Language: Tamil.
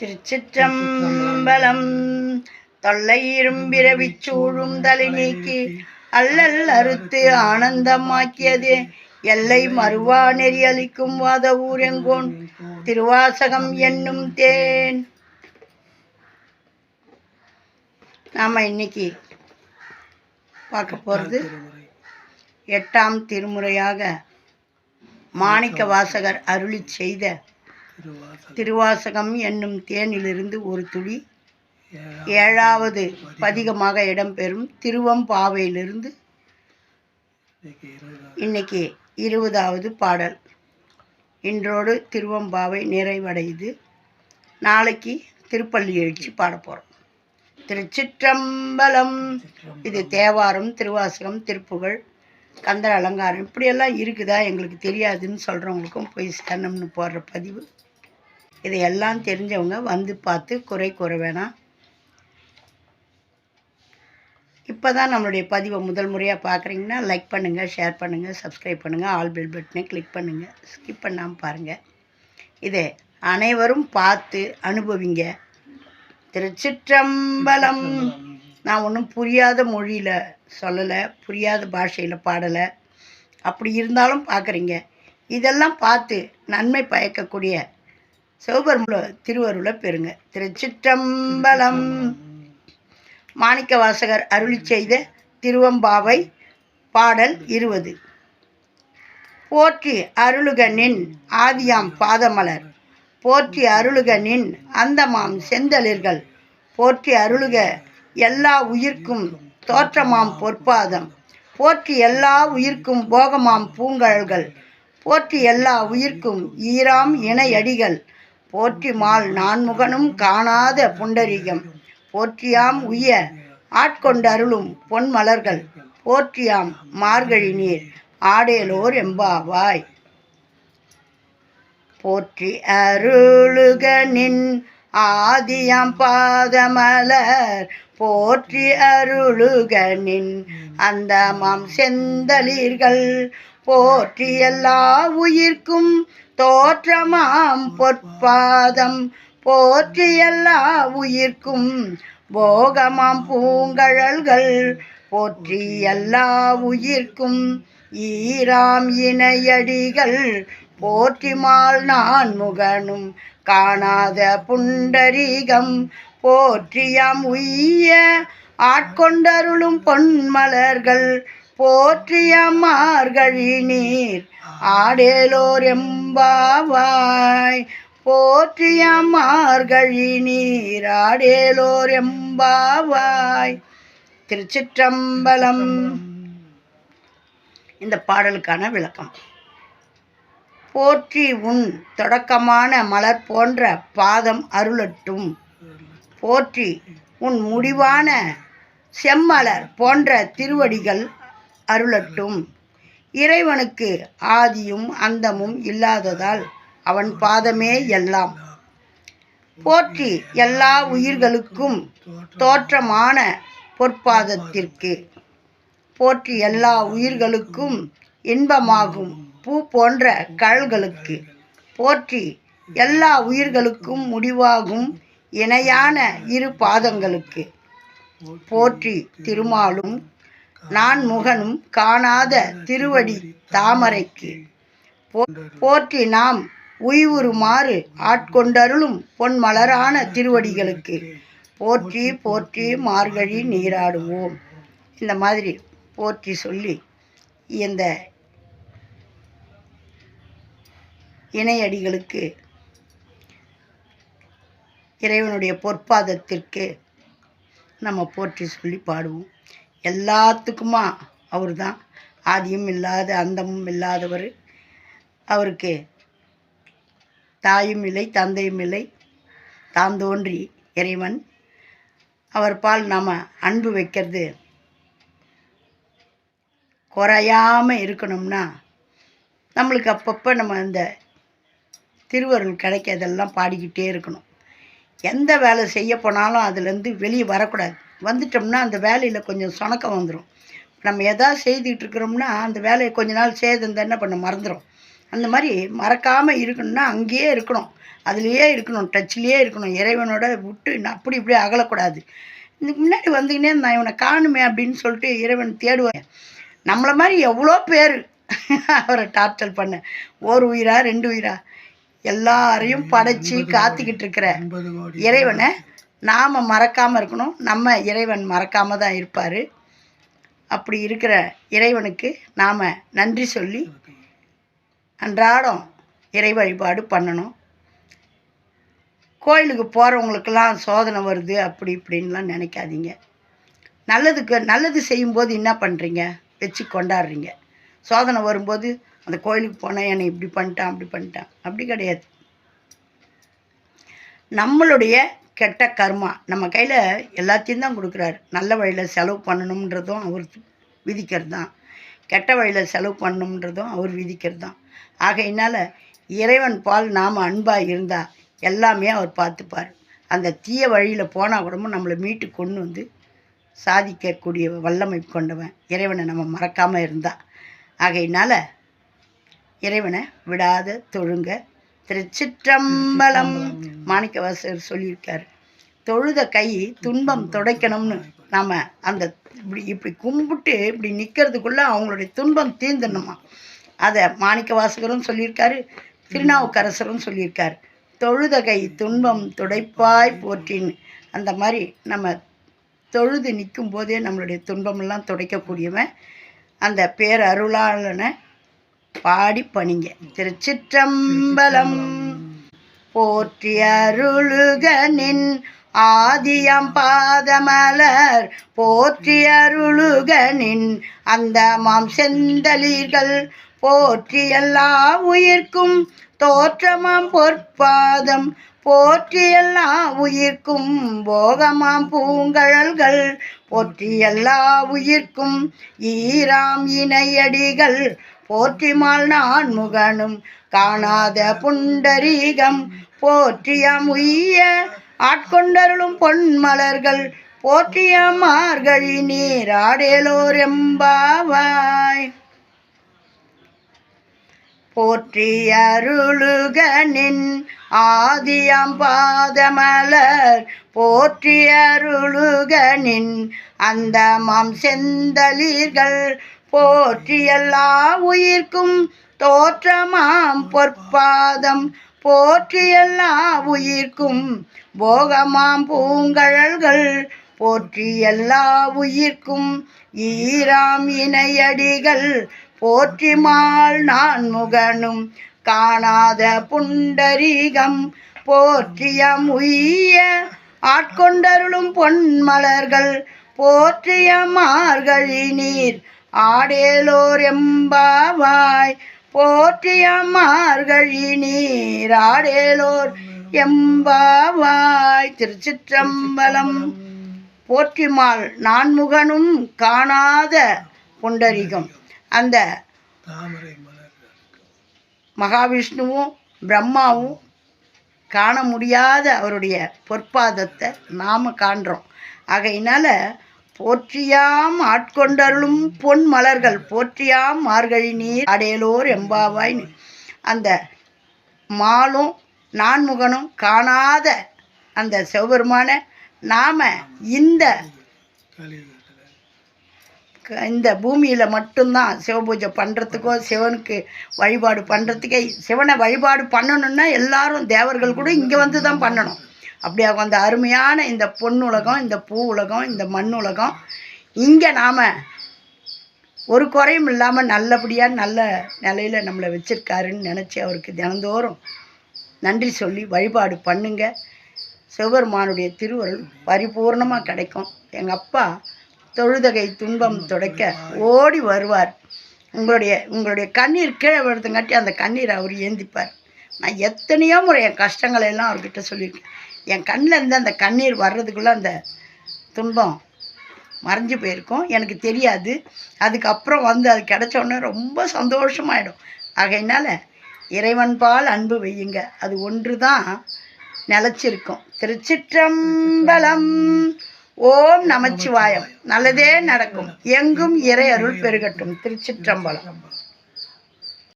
திருச்சிற்றம்பலம். தொல்லை இரும்பிரவி சூழும் தலை நீக்கி அல்லல் அறுத்து ஆனந்தமாக்கியது. எல்லை மறுவா நெறி அளிக்கும் வாத ஊரெங்கோன் திருவாசகம் என்னும் தேன். நாம இன்னைக்கு பார்க்க போகிறது எட்டாம் திருமுறையாக மாணிக்க வாசகர் அருளி செய்த திருவாசகம். என்னும் தேனிலிருந்து ஒரு துளி. ஏழாவது பதிகமாக இடம்பெறும் திருவம்பாவையிலிருந்து இன்னைக்கு இருபதாவது. பாடல். இன்றோடு திருவம்பாவை நிறைவடையுது. நாளைக்கு திருப்பள்ளி எழுச்சி பாட போகிறோம் திருச்சிற்றம்பலம். இது தேவாரம் திருவாசகம் திருப்புகழ் கந்தர் அலங்காரம். இப்படியெல்லாம் இருக்குதா எங்களுக்கு தெரியாதுன்னு சொல்கிறவங்களுக்கும் போய் சேரணும்னு போடுற பதிவு. இதையெல்லாம் தெரிஞ்சவங்க வந்து பார்த்து குறை கூற வேணாம். இப்போ தான் நம்மளுடைய பதிவை முதல் முறையாக பார்க்குறீங்கன்னா லைக் பண்ணுங்கள் ஷேர் பண்ணுங்கள் சப்ஸ்கிரைப் பண்ணுங்கள் ஆல் பெல் பட்டனை கிளிக் பண்ணுங்கள் ஸ்கிப் பண்ணாமல் பாருங்கள் இதை அனைவரும் பார்த்து அனுபவிங்க. திருச்சிற்றம்பலம். நான் ஒன்றும் புரியாத மொழியில் சொல்லலை புரியாத பாஷையில் பாடலை. அப்படி இருந்தாலும் பார்க்குறீங்க. இதெல்லாம் பார்த்து நன்மை பயக்கக்கூடிய சிவபெருமுல திருவருளை பெறுங்க. திருச்சிற்றம்பலம். மாணிக்க வாசகர் அருளி செய்த திருவம்பாவை பாடல் இருபது. போற்றி அருளுக நின் ஆதியாம் பாதமலர். போற்றி அருளுக நின் அந்தமாம் செந்தளிர்கள். போற்றி அருளுக எல்லா உயிர்க்கும் தோற்றமாம் பொற்பாதம். போற்றி எல்லா உயிர்க்கும் போகமாம் பூங்கழல்கள். போற்றி எல்லா உயிர்க்கும் ஈராம் இணையடிகள். போற்றி மால் நான்முகனும் காணாத புண்டரீகம். போற்றியாம் உய ஆட்கொண்டருளும் பொன்மலர்கள். போற்றியாம் மார்கழி நீர் ஆடேலோர் எம்பாவாய். போற்றி அருளுக நின் ஆதியாம் பாதமலர். போற்றி அருளுக நின் அந்த மாம் செந்தளீர்கள். போற்றி எல்லா உயிர்க்கும் தோற்றமாம் பொற்பாதம். போற்றி எல்லா உயிர்க்கும் போகமாம் பூங்கழல்கள். போற்றி எல்லா உயிர்க்கும் ஈராம் இணையடிகள். போற்றிமால் நான் முகனும் காணாத புண்டரீகம். போற்றியாம் உய்ய ஆட்கொண்டருளும் பொன்மலர்கள் போற்றிய மார்கழி நீர். ஆடேலோர் எம்பாவாய். போற்றிய மார்கழி நீர். ஆடேலோர் எம்பாவாய். திருச்சிற்றம்பலம். இந்த பாடலுக்கான விளக்கம். போற்றி உன் தொடக்கமான மலர் போன்ற பாதம் அருளட்டும். போற்றி உன் முடிவான செம்மலர் போன்ற திருவடிகள் அருளட்டும். இறைவனுக்கு ஆதியும் அந்தமும் இல்லாததால் அவன் பாதமே எல்லாம். போற்றி எல்லா உயிர்களுக்கும் தோற்றமான பொற்பாதத்திற்கு. போற்றி எல்லா உயிர்களுக்கும் இன்பமாகும் பூ போன்ற கழல்களுக்கு போற்றி எல்லா உயிர்களுக்கும் முடிவாகும் இணையான இரு பாதங்களுக்கு. போற்றி திருமாலும் நான் முகனும் காணாத திருவடி தாமரைக்கு. போற்றி நாம் உய்வுறுமாறு ஆட்கொண்டருளும் பொன்மலரான திருவடிகளுக்கு. போற்றி போற்றி மார்கழி நீராடுவோம். இந்த மாதிரி போற்றி சொல்லி இந்த இணையடிகளுக்கு இறைவனுடைய பொற்பாதத்திற்கு நம்ம போற்றி சொல்லி பாடுவோம். எல்லாத்துக்குமா அவர் தான் ஆதியும் இல்லாத அந்தமும் இல்லாதவர். அவருக்கு தாயும் இல்லை தந்தையும் இல்லை. தான் தோன்றி இறைவன். அவர் பால் நாம் அன்பு வைக்கிறது. குறையாமல் இருக்கணும்னா நம்மளுக்கு அப்பப்போ நம்ம அந்த திருவருள் கிடைக்கிறதெல்லாம் பாடிக்கிட்டே இருக்கணும். எந்த வேலை செய்ய போனாலும் அதுலேருந்து வெளியே வரக்கூடாது. வந்துட்டோம்னா அந்த வேலையில் கொஞ்சம் சொணக்கம் வந்துடும் நம்ம எதாவது செய்துக்கிட்டு இருக்கிறோம்னா அந்த வேலையை கொஞ்ச நாள் செய்து என்ன பண்ண மறந்துடும் அந்த மாதிரி மறக்காமல் இருக்கணும்னா அங்கேயே இருக்கணும். அதுலேயே இருக்கணும் டச்லேயே இருக்கணும். இறைவனோட விட்டு அப்படி இப்படி அகலக்கூடாது. இதுக்கு முன்னாடி வந்துக்கினே நான் இவனை காணுமே அப்படின்னு சொல்லிட்டு இறைவன் தேடுவேன் நம்மளை மாதிரி எவ்வளோ பேர் அவரை டார்ச்சல் பண்ண. ஒரு உயிரா ரெண்டு உயிரா? எல்லாரையும் படைச்சி காத்துக்கிட்டு இருக்கிற இறைவனை நாம் மறக்காமல் இருக்கணும். நம்ம இறைவன் மறக்காமல் தான் இருப்பார். அப்படி இருக்கிற இறைவனுக்கு நாம் நன்றி சொல்லி அன்றாடம் இறை வழிபாடு பண்ணணும். கோயிலுக்கு போகிறவங்களுக்கெல்லாம் சோதனை வருது அப்படி இப்படின்லாம் நினைக்காதீங்க. நல்லதுக்கு நல்லது செய்யும்போது என்ன பண்ணுறீங்க வச்சு கொண்டாடுறீங்க. சோதனை வரும்போது அந்த கோயிலுக்கு போனேன் என்னை இப்படி பண்ணிட்டான் அப்படி பண்ணிட்டான். அப்படி கிடையாது. நம்மளுடைய கெட்ட கர்மா. நம்ம கையில் எல்லாத்தையும் தான் கொடுக்குறாரு. நல்ல வழியில் செலவு பண்ணணுன்றதும் அவர் விதிக்கிறது தான் கெட்ட வழியில் செலவு பண்ணணுன்றதும் அவர் விதிக்கிறது தான் ஆகையினால் இறைவன் பால் நாம் அன்பாக இருந்தால் எல்லாமே அவர் பார்த்துப்பார். அந்த தீய வழியில் போனால் கூடமும் நம்மளை மீட்டு கொண்டு வந்து சாதிக்கக்கூடிய வல்லமை கொண்டவன் இறைவனை நம்ம மறக்காமல் இருந்தா. ஆகையினால் இறைவனை விடாத தொழுங்க திருச்சிற்றம்பலம் மாணிக்கவாசகர் சொல்லியிருக்காரு. தொழுத கை துன்பம் துடைக்கணும்னு நாம் அந்த இப்படி இப்படி கும்பிட்டு இப்படி நிற்கிறதுக்குள்ளே அவங்களுடைய துன்பம் தீர்ந்துடணுமா? அதை மாணிக்க வாசகரும் சொல்லியிருக்காரு திருநாவுக்கரசரும் சொல்லியிருக்காரு. தொழுத கை துன்பம் துடைப்பாய் போற்றின்னு அந்த மாதிரி நம்ம தொழுது நிற்கும் போதே நம்மளுடைய துன்பமெல்லாம் துடைக்கக்கூடியவன். அந்த பேரருளாளனை பாடி பணிங்க. திருச்சிற்றம்பலம். போற்றி அருளுகனின் ஆதியம் பாதமலர். போற்றி அருளுகனின் அந்த மாம் செந்தளிர்கள். போற்றி எல்லா உயிர்க்கும் தோற்றமாம் பொற்பாதம். போற்றி எல்லா உயிர்க்கும் போகமாம் பூங்கழல்கள். போற்றி எல்லா உயிர்க்கும் ஈராம் இணையடிகள். போற்றிமாள் நான் முகனும் காணாத புண்டரீகம் போற்றியம் உய்ய ஆட்கொண்டருளும் பொன்மலர்கள் போற்றியாம் மார்கழி நீராடேலோர் எம்பாவாய். போற்றி அருளுக ஆதியம் பாதமலர் போற்றி அந்தமாம் செந்தலீர்கள் போற்றியல்லா உயிர்க்கும் தோற்றமாம் பொற்பாதம். போற்றியல்லா உயிர்க்கும் போகமாம் பூங்கழல்கள். போற்றி எல்லா உயிர்க்கும் ஈராம் இணையடிகள். போற்றிமால் நான் முகனும் காணாத புண்டரீகம். போற்றியம் உய்ய ஆட்கொண்டருளும் பொன்மலர்கள். போற்றிய மார்கழி நீர் ஆடேலோர் எம்பாவாய் போற்றிய நீர் ஆடேலோர் எம்பாவாய் திருச்சிற்றம்பலம் போற்றிமால் நான்முகனும் காணாத புண்டரிகம். அந்த மகாவிஷ்ணுவும் பிரம்மாவும் காண முடியாத அவருடைய பொற்பாதத்தை நாம் காண்றோம். ஆகையினால் போற்றியாம் ஆட்கொண்டருளும் பொன் மலர்கள் போற்றியாம் மார்கழி நீர் அடையலோர் எம்பாவாய் அந்த மாலும் நான்முகனும் காணாத அந்த சிவபெருமான நாம் இந்த க- இந்த பூமியில் மட்டும்தான் சிவபூஜை பண்ணுறதுக்கோ சிவனுக்கு வழிபாடு பண்ணுறதுக்கே சிவனை வழிபாடு பண்ணணுன்னா எல்லாரும் தேவர்கள் கூட இங்கே வந்து தான் பண்ணணும். அப்படியாக அந்த அருமையான இந்த பொன்னுலகம் உலகம் இந்த பூ உலகம் இந்த மண் உலகம் இங்கே நாம் ஒரு குறையும் இல்லாமல் நல்லபடியாக நல்ல நிலையில் நம்மளை வச்சுருக்காருன்னு நினச்சி அவருக்கு தினந்தோறும் நன்றி சொல்லி வழிபாடு பண்ணுங்க. சிவபெருமானுடைய திருவருள் பரிபூர்ணமாக கிடைக்கும். எங்கள் அப்பா தொழுதகை துன்பம் துடைக்க ஓடி வருவார். உங்களுடைய உங்களுடைய கண்ணீர் கீழே விழுதுங்காட்டி அந்த கண்ணீரை அவர் ஏந்திப்பார். நான் எத்தனையோ முறை என் கஷ்டங்களை எல்லாம் அவர்கிட்ட சொல்லியிருக்கேன். என் கண்ணில் இருந்து அந்த கண்ணீர் வர்றதுக்குள்ளே அந்த துன்பம் மறைஞ்சு போயிருக்கும். எனக்கு தெரியாது. அதுக்கப்புறம் வந்து அது கிடச்சோடனே ரொம்ப சந்தோஷமாயிடும். ஆகையினால இறைவன் பால் அன்பு வையுங்க. அது ஒன்று தான் நிலச்சிருக்கும். திருச்சிற்றம்பலம். ஓம் நமச்சிவாயம். நல்லதே நடக்கும். எங்கும் இறை அருள் பெருகட்டும். திருச்சிற்றம்பலம்.